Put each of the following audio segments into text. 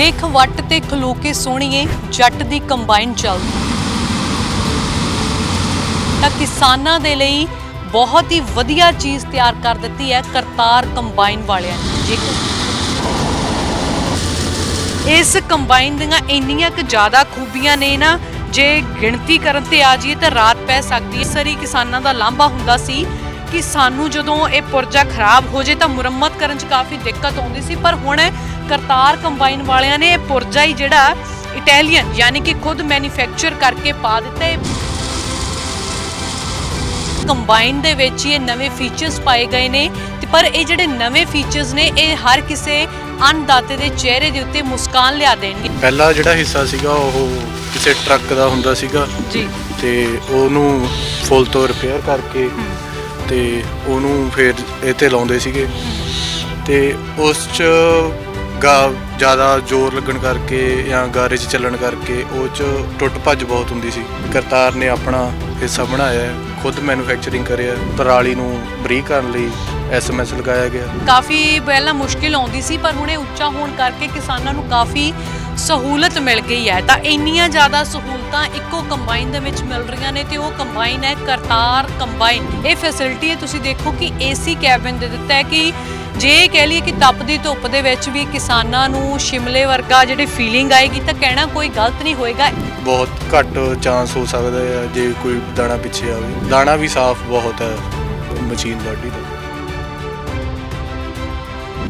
ਦੇਖ ਵੱਟ ਤੇ ਖਲੋ ਕੇ ਸੋਹਣੀਏ ਜੱਟ ਦੀ ਕੰਬਾਈਨ ਚੱਲਦੀ ਤਾਂ ਕਿਸਾਨਾਂ ਦੇ ਲਈ ਬਹੁਤ ਹੀ ਵਧੀਆ ਚੀਜ਼ ਤਿਆਰ ਕਰ ਦਿੱਤੀ ਹੈ ਕਰਤਾਰ ਕੰਬਾਈਨ ਵਾਲਿਆਂ ਨੇ। ਜੇਕਰ ਇਸ ਕੰਬਾਈਨ ਦੀਆਂ ਇੰਨੀਆਂ ਕੁ ਜ਼ਿਆਦਾ ਖੂਬੀਆਂ ਨੇ ਨਾ, ਜੇ ਗਿਣਤੀ ਕਰਨ ਤੇ ਆ ਜਾਈਏ ਤਾਂ ਰਾਤ ਪੈ ਸਕਦੀ ਹੈ। ਸਰੀ ਕਿਸਾਨਾਂ ਦਾ ਲਾਂਭਾ ਹੁੰਦਾ ਸੀ ਕਿ ਸਾਨੂੰ ਜਦੋਂ ਇਹ ਪੁਰਜਾ ਖਰਾਬ ਹੋ ਜੇ ਤਾਂ ਮੁਰੰਮਤ ਕਰਨ 'ਚ ਕਾਫੀ ਦਿੱਕਤ ਆਉਂਦੀ ਸੀ, ਪਰ ਹੁਣ ਕਰਤਾਰ ਕੰਬਾਈਨ ਵਾਲਿਆਂ ਨੇ ਪੁਰਜਾ ਹੀ ਜਿਹੜਾ ਇਟਾਲੀਅਨ ਯਾਨੀ ਕਿ ਖੁਦ ਮੈਨੂਫੈਕਚਰ ਕਰਕੇ ਪਾ ਦਿੱਤਾ ਹੈ। ਕੰਬਾਈਨ ਦੇ ਵਿੱਚ ਇਹ ਨਵੇਂ ਫੀਚਰਸ ਪਾਏ ਗਏ ਨੇ ਤੇ ਪਰ ਇਹ ਜਿਹੜੇ ਨਵੇਂ ਫੀਚਰਸ ਨੇ ਇਹ ਹਰ ਕਿਸੇ ਅੰਨਦਾਤੇ ਦੇ ਚਿਹਰੇ ਦੇ ਉੱਤੇ ਮੁਸਕਾਨ ਲਿਆ ਦੇਣਗੇ। ਪਹਿਲਾ ਜਿਹੜਾ ਹਿੱਸਾ ਸੀਗਾ ਉਹ ਕਿਸੇ ਟਰੱਕ ਦਾ ਹੁੰਦਾ ਸੀਗਾ ਜੀ। ਤੇ ਉਹਨੂੰ ਫੁੱਲ ਤੋਂ ਰਿਪੇਅਰ ਕਰਕੇ ਤੇ ਉਹਨੂੰ ਫਿਰ ਇਹ ਤੇ ਲਾਉਂਦੇ ਸੀਗੇ। ਤੇ ਉਸ ਚ ਗਾ ਜ਼ਿਆਦਾ ਜ਼ੋਰ ਲੱਗਣ ਕਰਕੇ ਜਾਂ ਗਾਰੇ 'ਚ ਚੱਲਣ ਕਰਕੇ ਉਹ ਚ ਟੁੱਟ ਭੱਜ ਬਹੁਤ ਹੁੰਦੀ ਸੀ। ਕਰਤਾਰ ਨੇ ਆਪਣਾ ਹਿੱਸਾ ਬਣਾਇਆ ਹੈ, ਖੁਦ ਮੈਨੂਫੈਕਚਰਿੰਗ ਕਰਿਆ ਪਰਾਲੀ ਨੂੰ ਬਰੀਕ ਕਰਨ ਲਈ ਐਸਐਮਐਸ ਲਗਾਇਆ ਗਿਆ। ਕਾਫੀ ਪਹਿਲਾਂ ਮੁਸ਼ਕਿਲ ਆਉਂਦੀ ਸੀ ਪਰ ਹੁਣ ਇਹ ਉੱਚਾ ਹੋਣ ਕਰਕੇ ਕਿਸਾਨਾਂ ਨੂੰ ਕਾਫੀ ਸਹੂਲਤ ਮਿਲ ਗਈ ਹੈ। ਤਾਂ ਇੰਨੀਆਂ ਜ਼ਿਆਦਾ ਸਹੂਲਤਾਂ ਇੱਕੋ ਕੰਬਾਈਨ ਦੇ ਵਿੱਚ ਮਿਲ ਰਹੀਆਂ ਨੇ ਤੇ ਉਹ ਕੰਬਾਈਨ ਹੈ ਕਰਤਾਰ ਕੰਬਾਈਨ ਇਹ ਫੈਸਿਲਿਟੀ ਹੈ, ਤੁਸੀਂ ਦੇਖੋ ਕਿ ਏਸੀ ਕੈਬਿਨ ਦੇ ਦਿੱਤਾ ਹੈ ਕਿ ਜੇ ਕਹਿ ਲਈਏ ਕਿ ਤਪਦੀ ਧੁੱਪ ਦੇ ਵਿੱਚ ਵੀ ਕਿਸਾਨਾਂ ਨੂੰ ਸ਼ਿਮਲੇ ਵਰਗਾ ਜਿਹੜੀ ਫੀਲਿੰਗ ਆਏਗੀ ਤਾਂ ਕਹਿਣਾ ਕੋਈ ਗਲਤ ਨਹੀਂ ਹੋਏਗਾ। ਬਹੁਤ ਘੱਟ ਚਾਂਸ ਹੋ ਸਕਦਾ ਹੈ ਜੇ ਕੋਈ ਦਾਣਾ ਪਿੱਛੇ ਆਵੇ। ਦਾਣਾ ਵੀ ਸਾਫ਼ ਬਹੁਤ ਹੈ ਮਸ਼ੀਨ ਬਾਡੀ ਦਾ।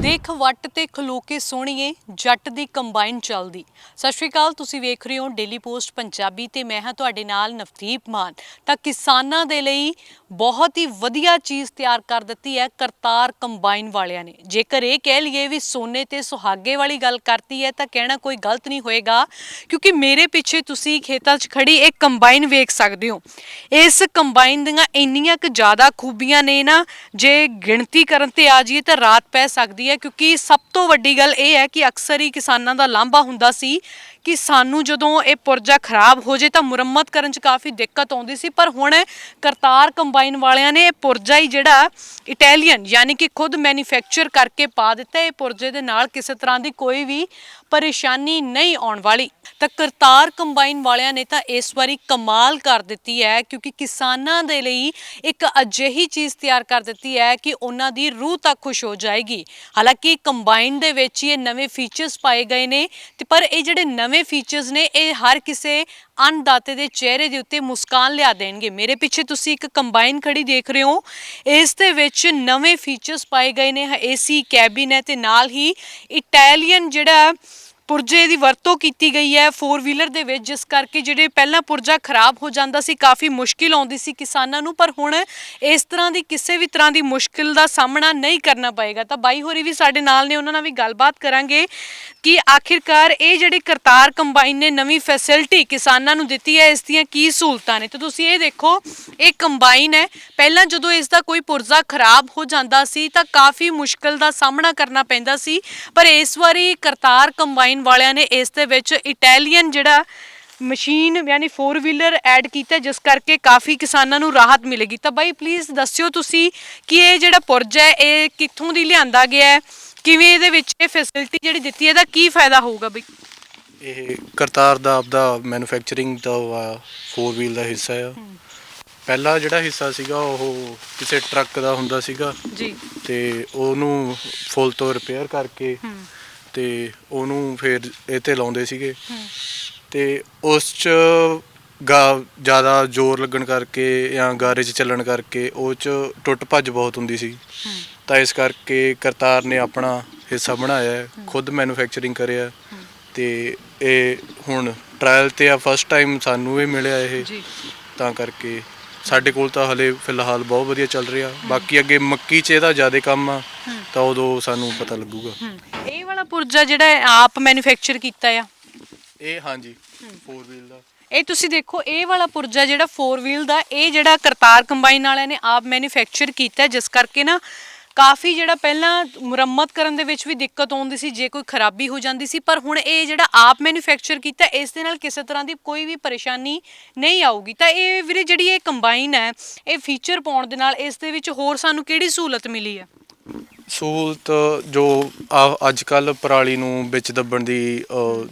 ਦੇਖ ਵੱਟ ਤੇ ਖਲੋ ਕੇ ਸੋਹਣੀਏ, ਜੱਟ ਦੀ ਕੰਬਾਈਨ ਚੱਲਦੀ। ਸਤਿ ਸ਼੍ਰੀ ਅਕਾਲ, ਤੁਸੀਂ ਵੇਖ ਰਹੇ ਹੋ ਡੇਲੀ ਪੋਸਟ ਪੰਜਾਬੀ ਤੇ ਮੈਂ ਹਾਂ ਤੁਹਾਡੇ ਨਾਲ ਨਵਦੀਪ ਮਾਨ। ਤਾਂ ਕਿਸਾਨਾਂ ਦੇ ਲਈ ਬਹੁਤ ਹੀ ਵਧੀਆ ਚੀਜ਼ ਤਿਆਰ ਕਰ ਦਿੱਤੀ ਹੈ ਕਰਤਾਰ ਕੰਬਾਈਨ ਵਾਲਿਆਂ ਨੇ। ਜੇਕਰ ਇਹ ਕਹਿ ਲਈਏ ਵੀ ਸੋਨੇ ਤੇ ਸੁਹਾਗੇ ਵਾਲੀ ਗੱਲ ਕਰਤੀ ਹੈ, ਤਾਂ ਕਹਿਣਾ ਕੋਈ ਗਲਤ ਨਹੀਂ ਹੋਏਗਾ, ਕਿਉਂਕਿ ਮੇਰੇ ਪਿੱਛੇ ਤੁਸੀਂ ਖੇਤਾਂ 'ਚ ਖੜੀ ਇੱਕ ਕੰਬਾਈਨ ਵੇਖ ਸਕਦੇ ਹੋ। ਇਸ ਕੰਬਾਈਨ ਦੀਆਂ ਇੰਨੀਆਂ ਕੁ ਜ਼ਿਆਦਾ ਖੂਬੀਆਂ ਨੇ ਨਾ, ਜੇ ਗਿਣਤੀ ਕਰਨ ਤੇ ਆ ਜਾਈਏ ਤਾਂ ਰਾਤ ਪੈ ਸਕਦੀ ਹੈ, ਕਿਉਂਕਿ ਸਭ ਤੋਂ ਵੱਡੀ ਗੱਲ ਇਹ ਹੈ ਕਿ ਅਕਸਰ ਹੀ ਕਿਸਾਨਾਂ ਦਾ ਲਾਂਭਾ ਹੁੰਦਾ ਸੀ ਕਿ ਸਾਨੂੰ ਜਦੋਂ ਇਹ ਪੁਰਜਾ ਖਰਾਬ ਹੋ ਜੇ ਤਾਂ ਮੁਰੰਮਤ ਕਰਨ 'ਚ ਕਾਫੀ ਦਿੱਕਤ ਆਉਂਦੀ ਸੀ। ਪਰ ਹੁਣ ਕਰਤਾਰ ਕੰਬਾਈਨ ਵਾਲਿਆਂ ਨੇ ਇਹ ਪੁਰਜਾ ਹੀ ਜਿਹੜਾ ਇਟਾਲੀਅਨ ਯਾਨੀ ਕਿ ਖੁਦ ਮੈਨੂਫੈਕਚਰ ਕਰਕੇ ਪਾ ਦਿੱਤਾ। ਇਹ ਪੁਰਜੇ ਦੇ ਨਾਲ ਕਿਸੇ ਤਰ੍ਹਾਂ ਦੀ ਕੋਈ ਵੀ ਪਰੇਸ਼ਾਨੀ ਨਹੀਂ ਆਉਣ ਵਾਲੀ। ਤਾਂ ਕਰਤਾਰ ਕੰਬਾਈਨ ਵਾਲਿਆਂ ਨੇ ਤਾਂ ਇਸ ਵਾਰੀ ਕਮਾਲ ਕਰ ਦਿੱਤੀ ਹੈ, ਕਿਉਂਕਿ ਕਿਸਾਨਾਂ ਦੇ ਲਈ ਇੱਕ ਅਜਿਹੀ ਚੀਜ਼ ਤਿਆਰ ਕਰ ਦਿੱਤੀ ਹੈ ਕਿ ਉਹਨਾਂ ਦੀ ਰੂਹ ਤੱਕ ਖੁਸ਼ ਹੋ ਜਾਏਗੀ। ਹਾਲਾਂਕਿ ਕੰਬਾਈਨ ਦੇ ਵਿੱਚ ਹੀ ਇਹ ਨਵੇਂ ਫੀਚਰਸ ਪਾਏ ਗਏ ਨੇ, ਤੇ ਪਰ ਇਹ ਜਿਹੜੇ ਨਵੇਂ ਫੀਚਰਸ ਨੇ, ਇਹ ਹਰ ਕਿਸੇ ਅੰਨਦਾਤੇ ਦੇ ਚਿਹਰੇ ਦੇ ਉੱਤੇ ਮੁਸਕਾਨ ਲਿਆ ਦੇਣਗੇ। ਮੇਰੇ ਪਿੱਛੇ ਤੁਸੀਂ ਇੱਕ ਕੰਬਾਈਨ ਖੜੀ ਦੇਖ ਰਹੇ ਹੋ। ਇਸ ਦੇ ਵਿੱਚ ਨਵੇਂ ਫੀਚਰਸ ਪਾਏ ਗਏ ਨੇ। ਏਸੀ ਕੈਬਿਨ ਹੈ ਤੇ ਨਾਲ ਹੀ ਇਟਾਲੀਅਨ ਜਿਹੜਾ ਪੁਰਜੇ ਦੀ ਵਰਤੋਂ ਕੀਤੀ ਗਈ ਹੈ 4 ਵੀਲਰ ਦੇ ਵਿੱਚ, ਜਿਸ ਕਰਕੇ ਜਿਹੜੇ ਪਹਿਲਾਂ ਪੁਰਜਾ ਖਰਾਬ ਹੋ ਜਾਂਦਾ ਸੀ, ਕਾਫੀ ਮੁਸ਼ਕਿਲ ਆਉਂਦੀ ਸੀ ਕਿਸਾਨਾਂ ਨੂੰ, ਪਰ ਹੁਣ ਇਸ ਤਰ੍ਹਾਂ ਦੀ ਕਿਸੇ ਵੀ ਤਰ੍ਹਾਂ ਦੀ ਮੁਸ਼ਕਿਲ ਦਾ ਸਾਹਮਣਾ ਨਹੀਂ ਕਰਨਾ ਪਏਗਾ। ਤਾਂ ਬਾਈ ਹੋਰੀ ਵੀ ਸਾਡੇ ਨਾਲ ਨੇ, ਉਹਨਾਂ ਨਾਲ ਵੀ ਗੱਲਬਾਤ ਕਰਾਂਗੇ ਕਿ ਆਖਿਰਕਾਰ ਇਹ ਜਿਹੜੀ ਕਰਤਾਰ ਕੰਬਾਈਨ ਨੇ, ਨਵੀਂ ਫੈਸਿਲਿਟੀ ਕਿਸਾਨਾਂ ਨੂੰ ਦਿੱਤੀ ਹੈ, ਇਸ ਦੀਆਂ ਕੀ ਸਹੂਲਤਾਂ ਨੇ? ਤੇ ਤੁਸੀਂ ਇਹ ਦੇਖੋ, ਇਹ ਕੰਬਾਈਨ ਹੈ। ਪਹਿਲਾਂ ਜਦੋਂ ਇਸ ਦਾ ਕੋਈ ਪੁਰਜ਼ਾ ਖਰਾਬ ਹੋ ਜਾਂਦਾ ਸੀ, ਤਾਂ ਕਾਫੀ ਮੁਸ਼ਕਲ ਦਾ ਸਾਹਮਣਾ ਕਰਨਾ ਪੈਂਦਾ ਸੀ, ਪਰ ਇਸ ਵਾਰੀ ਕਰਤਾਰ ਕੰਬਾਈਨ ਵਾਲਿਆਂ ਨੇ ਇਸ ਦੇ ਵਿੱਚ ਇਟਾਲੀਅਨ ਜਿਹੜਾ ਮਸ਼ੀਨ ਯਾਨੀ 4 ਵੀਲਰ ਐਡ ਕੀਤਾ ਜਿਸ ਕਰਕੇ ਕਾਫੀ ਕਿਸਾਨਾਂ ਨੂੰ ਰਾਹਤ ਮਿਲੇਗੀ। ਤਾਂ ਬਾਈ ਪਲੀਜ਼ ਦੱਸਿਓ ਤੁਸੀਂ ਕਿ ਇਹ ਜਿਹੜਾ ਪੁਰਜਾ ਹੈ ਇਹ ਕਿੱਥੋਂ ਦੀ ਲਿਆਂਦਾ ਗਿਆ ਹੈ? ਕਿਵੇਂ ਇਹਦੇ ਵਿੱਚ ਇਹ ਫੈਸਿਲਿਟੀ ਜਿਹੜੀ ਦਿੱਤੀ ਹੈ ਇਹਦਾ ਕੀ ਫਾਇਦਾ ਹੋਊਗਾ ਬਈ? ਇਹ ਕਰਤਾਰ ਦਾ ਆਪਦਾ ਮੈਨੂਫੈਕਚਰਿੰਗ ਦਾ 4 ਵੀਲ ਦਾ ਹਿੱਸਾ ਆ। ਪਹਿਲਾ ਜਿਹੜਾ ਹਿੱਸਾ ਸੀਗਾ ਉਹ ਕਿਸੇ ਟਰੱਕ ਦਾ ਹੁੰਦਾ ਸੀਗਾ। ਜੀ। ਤੇ ਉਹਨੂੰ ਫੁੱਲ ਤੋਂ ਰਿਪੇਅਰ ਕਰਕੇ ਹੂੰ। ਤੇ ਉਹਨੂੰ ਫਿਰ ਤੇ ਲਾਉਂਦੇ ਸੀਗੇ। ਤੇ ਉਸ ਚ ਗਾ ਜ਼ਿਆਦਾ ਜ਼ੋਰ ਲੱਗਣ ਕਰਕੇ ਜਾਂ ਗਾਰੇ 'ਚ ਚੱਲਣ ਕਰਕੇ ਉਹ ਚ ਟੁੱਟ ਭੱਜ ਬਹੁਤ ਹੁੰਦੀ ਸੀ। ਤਾਂ ਇਸ ਕਰਕੇ ਕਰਤਾਰ ਨੇ ਆਪਣਾ ਹਿੱਸਾ ਬਣਾਇਆ ਹੈ, ਖੁਦ ਮੈਨੂਫੈਕਚਰਿੰਗ ਕਰਿਆ। ਤੇ ਇਹ ਹੁਣ ਟ੍ਰਾਇਲ ਤੇ ਆ ਫਸਟ ਟਾਈਮ ਸਾਨੂੰ ਇਹ ਮਿਲਿਆ ਇਹ। ਜੀ। ਤਾਂ ਕਰਕੇ ਸਾਡੇ ਕੋਲ ਤਾਂ ਹਲੇ ਫਿਲਹਾਲ ਬਹੁਤ ਵਧੀਆ ਚੱਲ ਰਿਹਾ। ਬਾਕੀ ਅੱਗੇ ਮੱਕੀ 'ਚ ਇਹਦਾ ਜ਼ਿਆਦਾ ਕੰਮ ਆ ਤਾਂ ਉਦੋਂ ਸਾਨੂੰ ਪਤਾ ਲੱਗੂਗਾ। ਇਹ ਪੁਰਜਾ ਜਿਹੜਾ ਹੈ ਆਪ ਮੈਨੂਫੈਕਚਰ ਕੀਤਾ ਆ? ਇਹ ਹਾਂਜੀ 4 ਵੀਲ ਦਾ। ਇਹ ਤੁਸੀਂ ਦੇਖੋ ਇਹ ਵਾਲਾ ਪੁਰਜਾ ਜਿਹੜਾ 4 ਵੀਲ ਦਾ ਇਹ ਜਿਹੜਾ ਕਰਤਾਰ ਕੰਬਾਈਨ ਵਾਲਿਆਂ ਨੇ ਆਪ ਮੈਨੂਫੈਕਚਰ ਕੀਤਾ ਜਿਸ ਕਰਕੇ ਨਾ ਕਾਫੀ ਜਿਹੜਾ ਪਹਿਲਾਂ ਮੁਰੰਮਤ ਕਰਨ ਦੇ ਵਿੱਚ ਵੀ ਦਿੱਕਤ ਆਉਂਦੀ ਸੀ ਜੇ ਕੋਈ ਖਰਾਬੀ ਹੋ ਜਾਂਦੀ ਸੀ ਪਰ ਹੁਣ ਇਹ ਜਿਹੜਾ ਆਪ ਮੈਨੂਫੈਕਚਰ ਕੀਤਾ ਇਸ ਦੇ ਨਾਲ ਕਿਸੇ ਤਰ੍ਹਾਂ ਦੀ ਕੋਈ ਵੀ ਪਰੇਸ਼ਾਨੀ ਨਹੀਂ ਆਊਗੀ। ਤਾਂ ਇਹ ਵੀਰੇ ਜਿਹੜੀ ਇਹ ਕੰਬਾਈਨ ਹੈ ਇਹ ਫੀਚਰ ਪਾਉਣ ਦੇ ਨਾਲ ਇਸ ਦੇ ਵਿੱਚ ਹੋਰ ਸਾਨੂੰ ਕਿਹੜੀ ਸਹੂਲਤ ਮਿਲੀ ਹੈ? ਸਹੂਲਤ ਜੋ ਆ- ਅੱਜ ਕੱਲ ਪਰਾਲੀ ਨੂੰ ਵਿੱਚ ਦੱਬਣ ਦੀ ਅ,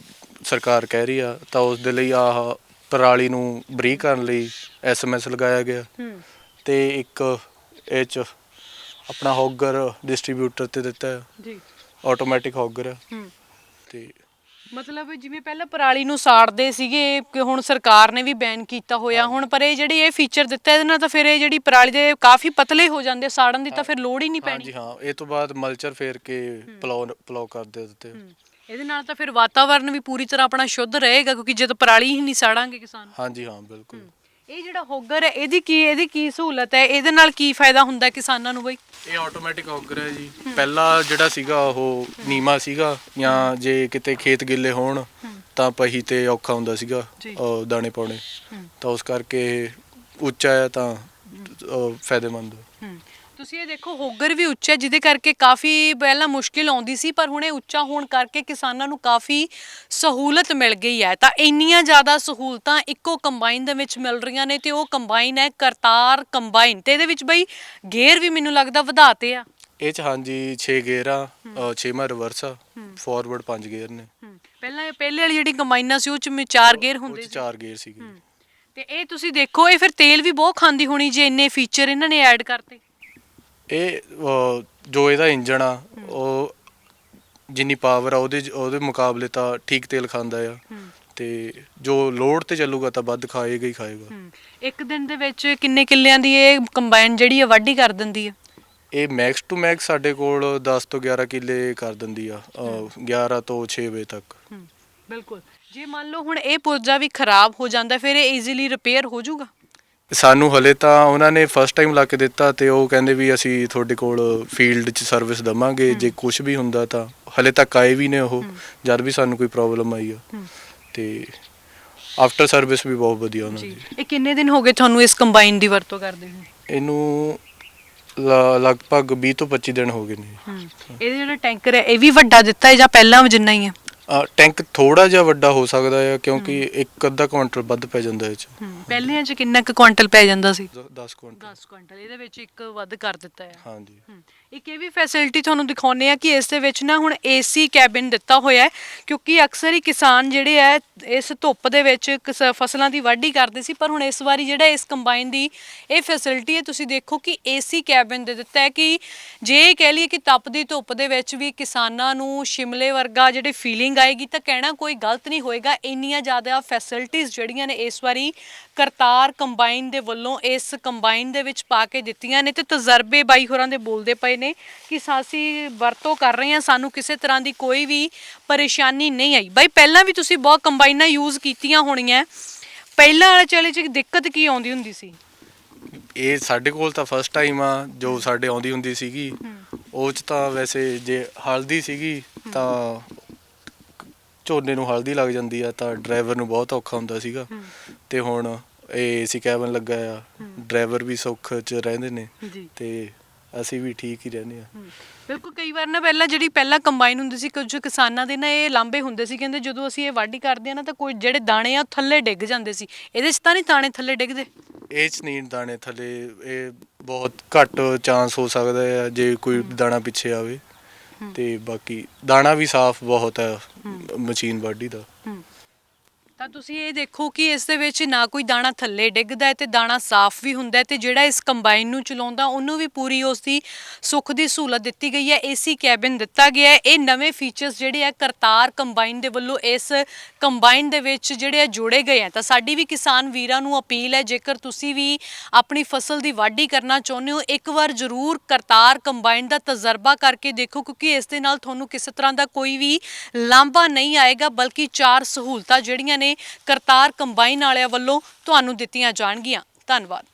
ਸਰਕਾਰ ਕਹਿ ਰਹੀ ਆ ਤਾਂ ਉਸ ਦੇ ਲਈ ਆਹ ਪਰਾਲੀ ਨੂੰ ਬਰੀਕ ਕਰਨ ਲਈ ਐਸਐਮਐਸ ਲਗਾਇਆ ਗਿਆ। ਹੂੰ। ਤੇ ਇੱਕ ਇਹ ਚ ਆਪਣਾ ਹੌਗਰ ਡਿਸਟ੍ਰੀਬਿਊਟਰ ਤੇ ਦਿੱਤਾ। ਹੈ ਜੀ। ਆਟੋਮੈਟਿਕ ਹੌਗਰ। ਹੈ ਹੂੰ। ਤੇ ਮਤਲਬ ਜਿਵੇਂ ਪਹਿਲਾਂ ਪਰਾਲੀ ਨੂੰ ਸਾੜਦੇ ਸੀਗੇ ਕਿ ਹੁਣ ਸਰਕਾਰ ਨੇ ਵੀ ਬੈਨ ਕੀਤਾ ਹੋਇਆ ਹੁਣ ਪਰ ਇਹ ਜਿਹੜੀ ਇਹ ਫੀਚਰ ਦਿੱਤਾ ਇਹਦੇ ਨਾਲ ਤਾਂ ਫਿਰ ਇਹ ਜਿਹੜੀ ਪਰਾਲੀ ਦੇ ਕਾਫੀ ਪਤਲੇ ਹੋ ਜਾਂਦੇ ਸਾੜਨ ਦੀ ਤਾਂ ਫਿਰ ਲੋੜ ਹੀ ਨਹੀਂ ਪੈਣੀ। ਹਾਂਜੀ ਹਾਂ ਇਹ ਤੋਂ ਬਾਅਦ ਮਲਚਰ ਫੇਰ ਕੇ ਪਲਾਉ ਪਲਾਉ ਕਰ ਦੇ ਦਿੱਤੇ। ਇਹਦੇ ਨਾਲ ਤਾਂ ਫਿਰ ਵਾਤਾਵਰਨ ਵੀ ਪੂਰੀ ਤਰ੍ਹਾਂ ਆਪਣਾ ਸ਼ੁੱਧ ਰਹੇਗਾ ਕਿਉਂਕਿ ਜਦ ਪਰਾਲੀ ਹੀ ਨਹੀਂ ਸਾੜਾਂਗੇ ਕਿਸਾਨ। ਹਾਂਜੀ ਹਾਂ ਬਿਲਕੁਲ। ਇਹ ਜਿਹੜਾ ਹੋਗਰ ਹੈ ਇਹਦੀ ਕੀ ਇਹਦੀ ਕੀ ਸਹੂਲਤ ਹੈ ਇਹਦੇ ਨਾਲ ਕੀ ਫਾਇਦਾ ਹੁੰਦਾ ਕਿਸਾਨਾਂ ਨੂੰ ਬਈ ਇਹ ਆਟੋਮੈਟਿਕ ਹੌਗਰ ਹੈ ਜੀ ਪਹਿਲਾਂ ਜਿਹੜਾ ਸੀਗਾ ਉਹ ਨੀਮਾ ਸੀਗਾ ਜਾਂ ਜੇ ਕਿਤੇ ਖੇਤ ਗਿੱਲੇ ਹੋਣ ਤਾਂ ਪਹੀ ਤੇ ਔਖਾ ਹੁੰਦਾ ਸੀਗਾ ਜੀ। ਦਾਣੇ ਪਾਉਣੇ। ਤਾਂ ਉਸ ਕਰਕੇ ਇਹ ਉੱਚਾ ਹੈ ਤਾਂ ਫਾਇਦੇਮੰਦ ਹੈ। ਹੂੰ ਤੁਸੀਂ ਇਹ ਦੇਖੋ ਹੋਗਰ ਵੀ ਉੱਚਾ ਹੈ, ਜਿਹਦੇ ਕਰਕੇ ਕਾਫੀ ਪਹਿਲਾਂ ਮੁਸ਼ਕਿਲ ਆਉਂਦੀ ਸੀ ਪਰ ਹੁਣ ਇਹ ਉੱਚਾ ਹੋਣ ਕਰਕੇ ਕਿਸਾਨਾਂ ਨੂੰ ਕਾਫੀ ਸਹੂਲਤ ਮਿਲ ਗਈ ਹੈ। ਤਾਂ ਇੰਨੀਆਂ ਜ਼ਿਆਦਾ ਸਹੂਲਤਾਂ ਇੱਕੋ ਕੰਬਾਈਨ ਦੇ ਵਿੱਚ ਮਿਲ ਰਹੀਆਂ ਨੇ ਤੇ ਉਹ ਕੰਬਾਈਨ ਹੈ ਕਰਤਾਰ ਕੰਬਾਈਨ ਤੇ ਇਹਦੇ ਵਿੱਚ ਬਈ ਗੇਅਰ ਵੀ ਮੈਨੂੰ ਲੱਗਦਾ ਵਧਾਤੇ ਆ। ਇਹ ਚ ਹਾਂਜੀ 6 ਗੇਅਰ ਆ 6ਵਾਂ ਰਿਵਰਸ ਆ। ਫਾਰਵਰਡ 5 ਗੇਅਰ ਨੇ। ਪਹਿਲਾਂ ਇਹ ਪਹਿਲੇ ਵਾਲੀ ਜਿਹੜੀ ਕੰਬਾਈਨਾਂ ਸੀ ਉਹ ਚ ਮੇ- ਚਾਰ ਗੇਅਰ ਹੁੰਦੇ ਸੀ। 4 ਗੇਅਰ ਸੀਗੇ। ਤੇ ਇਹ ਤੁਸੀਂ ਦੇਖੋ ਇਹ ਫਿਰ ਤੇਲ ਵੀ ਬਹੁਤ ਖਾਂਦੀ ਹੋਣੀ ਜੇ ਇੰਨੇ ਫੀਚਰ ਇਹਨਾਂ ਨੇ ਐਡ ਕਰਤੇ। ਇਹ ਜੋ ਇਹਦਾ ਇੰਜਣ ਆ ਉਹ ਜਿੰਨੀ ਪਾਵਰ ਆ ਉਹਦੇ ਉਹਦੇ ਮੁਕਾਬਲੇ ਤਾਂ ਠੀਕ ਤੇਲ ਖਾਂਦਾ ਆ। ਤੇ ਜੋ ਲੋਡ ਤੇ ਚੱਲੂਗਾ ਤਾਂ ਵੱਧ ਖਾਏਗਾ ਹੀ ਖਾਏਗਾ। ਹੂੰ। ਇੱਕ ਦਿਨ ਦੇ ਵਿੱਚ ਕਿੰਨੇ ਕਿੱਲਿਆਂ ਦੀ ਇਹ ਕੰਬਾਈਨ ਜਿਹੜੀ ਆ ਵਾਢੀ ਕਰ ਦਿੰਦੀ ਆ? ਇਹ ਮੈਕਸ ਟੂ ਮੈਕਸ ਸਾਡੇ ਕੋਲ 10 ਤੋਂ 11 ਕਿੱਲੇ ਕਰ ਦਿੰਦੀ ਆ ਅ, 11 ਤੋਂ 6 ਵਜੇ ਤੱਕ। ਬਿਲਕੁਲ। ਜੇ ਮੰਨ ਲਓ ਹੁਣ ਇਹ ਪੁਰਜਾ ਵੀ ਖਰਾਬ ਹੋ ਜਾਂਦਾ ਫਿਰ ਇਹ ਈਜ਼ੀਲੀ ਰਿਪੇਅਰ ਹੋ ਜਾਊਗਾ? ਸਾਨੂੰ ਹਲੇ ਤਾਂ ਉਹਨਾਂ ਨੇ ਫਸਟ ਟਾਈਮ ਲਾ ਕੇ ਦਿੱਤਾ ਤੇ ਉਹ ਕਹਿੰਦੇ ਵੀ ਅਸੀਂ ਤੁਹਾਡੇ ਕੋਲ ਫੀਲਡ 'ਚ ਸਰਵਿਸ ਦਵਾਂਗੇ ਜੇ ਕੁਝ ਵੀ ਹੁੰਦਾ ਤਾਂ। ਹਲੇ ਤੱਕ ਆਏ ਵੀ ਨੇ ਉਹ ਜਦ ਵੀ ਸਾਨੂੰ ਕੋਈ ਪ੍ਰੋਬਲਮ ਆਈ ਆ। ਤੇ ਆਫਟਰ ਸਰਵਿਸ ਵੀ ਬਹੁਤ ਵਧੀਆ ਉਹਨਾਂ ਦੀ। ਇਹ ਕਿੰਨੇ ਦਿਨ ਹੋ ਗਏ ਤੁਹਾਨੂੰ ਇਸ ਕੰਬਾਈਨ ਦੀ ਵਰਤੋਂ ਕਰਦੇ ਹੋ ਇਹਨੂੰ ਲ- ਲਗਭਗ 20 ਤੋਂ 25 ਦਿਨ ਹੋ ਗਏ ਨੇ। ਹੂੰ। ਇਹਦਾ ਜਿਹੜਾ ਟੈਂਕਰ ਹੈ ਇਹ ਵੀ ਵੱਡਾ ਦਿੱਤਾ ਹੈ ਜਾਂ ਪਹਿਲਾਂ ਜਿੰਨਾ ਹੀ ਹੈ? ਟੈਂਕ ਥੋੜਾ ਜਿਹਾ ਵੱਡਾ ਹੋ ਸਕਦਾ ਹੈ ਕਿਉਂਕਿ ਇੱਕ ਅੱਧਾ ਕੁਆਂਟਲ ਵੱਧ ਪੈ ਜਾਂਦਾ ਇਹ ਚ। ਹੂੰ ਪਹਿਲਿਆਂ 'ਚ ਕਿੰਨਾ ਕੁ ਕੁਆਂਟਲ ਪੈ ਜਾਂਦਾ ਸੀ? 10 ਕੁਆਂਟਲ। 10 ਕੁਆਂਟਲ ਇਹਦੇ ਵਿੱਚ ਇੱਕ ਵੱਧ ਕਰ ਦਿੱਤਾ ਹੈ। ਹਾਂਜੀ। ਇੱਕ ਇਹ ਵੀ ਫੈਸਿਲਿਟੀ ਤੁਹਾਨੂੰ ਦਿਖਾਉਨੇ ਆ ਕਿ ਇਸ ਦੇ ਵਿੱਚ ਨਾ ਹੁਣ ਏਸੀ ਕੈਬਿਨ ਦਿੱਤਾ ਹੋਇਆ ਹੈ, ਕਿਉਂਕਿ ਅਕਸਰ ਹੀ ਕਿਸਾਨ ਜਿਹੜੇ ਆ, ਇਸ ਧੁੱਪ ਦੇ ਵਿੱਚ ਕਿਸ- ਫਸਲਾਂ ਦੀ ਵਾਢੀ ਕਰਦੇ ਸੀ, ਪਰ ਹੁਣ ਇਸ ਵਾਰੀ ਜਿਹੜਾ ਇਸ ਕੰਬਾਈਨ ਦੀ ਇਹ ਫੈਸਿਲਿਟੀ ਹੈ, ਤੁਸੀਂ ਦੇਖੋ ਕਿ ਏਸੀ ਕੈਬਿਨ ਦੇ ਦਿੱਤਾ ਹੈ ਕਿ ਜੇ ਇਹ ਕਹਿ ਲਈਏ ਕਿ ਤਪਦੀ ਧੁੱਪ ਦੇ ਵਿੱਚ ਵੀ ਕਿਸਾਨਾਂ ਨੂੰ ਸ਼ਿਮਲੇ ਵਰਗਾ ਜਿਹੜੇ ਫੀਲਿੰਗ ਆਏਗੀ, ਤਾਂ ਕਹਿਣਾ ਕੋਈ ਗਲਤ ਨਹੀਂ ਹੋਏਗਾ। ਇੰਨੀਆਂ ਜ਼ਿਆਦਾ ਫੈਸਿਲਿਟੀਆਂ ਜਿਹੜੀਆਂ ਨੇ ਇਸ ਵਾਰੀ ਕਰਤਾਰ ਕੰਬਾਈਨ ਦੇ ਵੱਲੋਂ ਇਸ ਕੰਬਾਈਨ ਦੇ ਵਿੱਚ ਪਾ ਕੇ ਦਿੱਤੀਆਂ ਨੇ ਤੇ ਤਜਰਬੇ ਬਾਈ ਹੋਰਾਂ ਦੇ ਬੋਲਦੇ ਪਏ ਨੇ ਕਿ ਅਸੀਂ ਵਰਤੋਂ ਕਰ ਰਹੇ ਹਾਂ ਸਾਨੂੰ ਕਿਸੇ ਤਰ੍ਹਾਂ ਦੀ ਕੋਈ ਵੀ ਪਰੇਸ਼ਾਨੀ ਨਹੀਂ ਆਈ। ਬਾਈ ਪਹਿਲਾਂ ਵੀ ਤੁਸੀਂ ਬਹੁਤ ਕੰਬਾਈਨਾਂ ਯੂਜ਼ ਕੀਤੀਆਂ ਹੋਣੀਆਂ। ਪਹਿਲਾਂ ਵਾਲੇ ਚਲੇ ਚ ਦਿੱਕਤ ਕੀ ਆਉਂਦੀ ਹੁੰਦੀ ਸੀ? ਇਹ ਸਾਡੇ ਕੋਲ ਤਾਂ ਫਸਟ ਟਾਈਮ ਆ ਜੋ ਸਾਡੇ ਆਉਂਦੀ ਹੁੰਦੀ ਸੀਗੀ। ਉਹ ਚ ਤਾਂ ਵੈਸੇ ਜੇ ਹਲਦੀ ਸੀਗੀ ਤਾਂ ਝੋਨੇ ਨੂੰ ਹਲਦੀ ਲੱਗ ਜਾਂਦੀ ਆ ਤਾਂ ਡਰਾਈਵਰ ਨੂੰ ਬਹੁਤ ਔਖਾ ਹੁੰਦਾ ਸੀਗਾ। ਤੇ ਹੁਣ ਏਸੀ ਕੈਬਨ ਲੱਗਾ ਆ ਡਰਾਈਵਰ ਵੀ ਸੁੱਖ ਚ ਰਹਿੰਦੇ ਨੇ। ਤੇ ਅਸੀਂ ਵੀ ਠੀਕ ਹੀ ਰਹਿੰਦੇ ਆ ਬਿਲਕੁਲ ਕਈ ਵਾਰ ਨਾ ਪਹਿਲਾਂ ਜਿਹੜੀ ਪਹਿਲਾਂ ਕੰਬਾਈਨ ਹੁੰਦੀ ਸੀ ਕੁਝ ਕਿਸਾਨਾਂ ਦੇ ਨਾ ਇਹ ਲਾਂਬੇ ਹੁੰਦੇ ਸੀ ਕਹਿੰਦੇ ਜਦੋਂ ਅਸੀਂ ਇਹ ਵਾਢੀ ਕਰਦੇ ਆ ਨਾ ਤਾਂ ਕੋਈ ਜਿਹੜੇ ਦਾਣੇ ਆ ਉਹ ਥੱਲੇ ਡਿੱਗ ਜਾਂਦੇ ਸੀ। ਇਹਦੇ 'ਚ ਤਾਂ ਨਹੀਂ ਦਾਣੇ ਥੱਲੇ ਡਿੱਗਦੇ? ਇਹ ਚ ਨਹੀਂ ਦਾਣੇ ਥੱਲੇ ਇਹ ਬਹੁਤ ਘੱਟ ਚਾਂਸ ਹੋ ਸਕਦਾ ਹੈ ਜੇ ਕੋਈ ਦਾਣਾ ਪਿੱਛੇ ਆਵੇ ਤੇ ਬਾਕੀ ਦਾਣਾ ਵੀ ਸਾਫ਼ ਬਹੁਤ ਹੈ। ਮਸ਼ੀਨ ਵਾਢੀ ਦਾ। ਤਾਂ ਤੁਸੀਂ ਇਹ ਦੇਖੋ ਕਿ ਇਸ ਦੇ ਵਿੱਚ ਨਾ ਕੋਈ ਦਾਣਾ ਥੱਲੇ ਡਿੱਗਦਾ ਹੈ ਤੇ ਦਾਣਾ ਸਾਫ਼ ਵੀ ਹੁੰਦਾ ਹੈ ਤੇ ਜਿਹੜਾ ਇਸ ਕੰਬਾਈਨ ਨੂੰ ਚਲਾਉਂਦਾ, ਉਹਨੂੰ ਵੀ ਪੂਰੀ ਉਸ ਦੀ ਸੁੱਖ ਦੀ ਸਹੂਲਤ ਦਿੱਤੀ ਗਈ ਹੈ, ਏਸੀ ਕੈਬਿਨ ਦਿੱਤਾ ਗਿਆ ਹੈ। ਇਹ ਨਵੇਂ ਫੀਚਰਸ ਜਿਹੜੇ ਆ ਕਰਤਾਰ ਕੰਬਾਈਨ ਦੇ ਵੱਲੋਂ ਇਸ ਕੰਬਾਈਨ ਦੇ ਵਿੱਚ ਜਿਹੜੇ ਆ ਜੋੜੇ ਗਏ ਆ। ਤਾਂ ਸਾਡੀ ਵੀ ਕਿਸਾਨ ਵੀਰਾਂ ਨੂੰ ਅਪੀਲ ਹੈ, ਜੇਕਰ ਤੁਸੀਂ ਵੀ ਆਪਣੀ ਫਸਲ ਦੀ ਵਾਢੀ ਕਰਨਾ ਚਾਹੁੰਦੇ ਹੋ, ਇੱਕ ਵਾਰ ਜ਼ਰੂਰ ਕਰਤਾਰ ਕੰਬਾਈਨ ਦਾ ਤਜਰਬਾ ਕਰਕੇ ਦੇਖੋ, ਕਿਉਂਕਿ ਇਸ ਦੇ ਨਾਲ ਤੁਹਾਨੂੰ ਕਿਸੇ ਤਰ੍ਹਾਂ ਦਾ ਕੋਈ ਵੀ ਲਾਂਭਾ ਨਹੀਂ ਆਏਗਾ, ਬਲਕਿ ਚਾਰ ਸਹੂਲਤਾਂ ਜਿਹੜੀਆਂ ਨੇ ਨੇ ਕਰਤਾਰ ਕੰਬਾਈਨ ਵਾਲਿਆਂ ਵੱਲੋਂ ਤੁਹਾਨੂੰ ਦਿੱਤੀਆਂ ਜਾਣਗੀਆਂ। ਧੰਨਵਾਦ।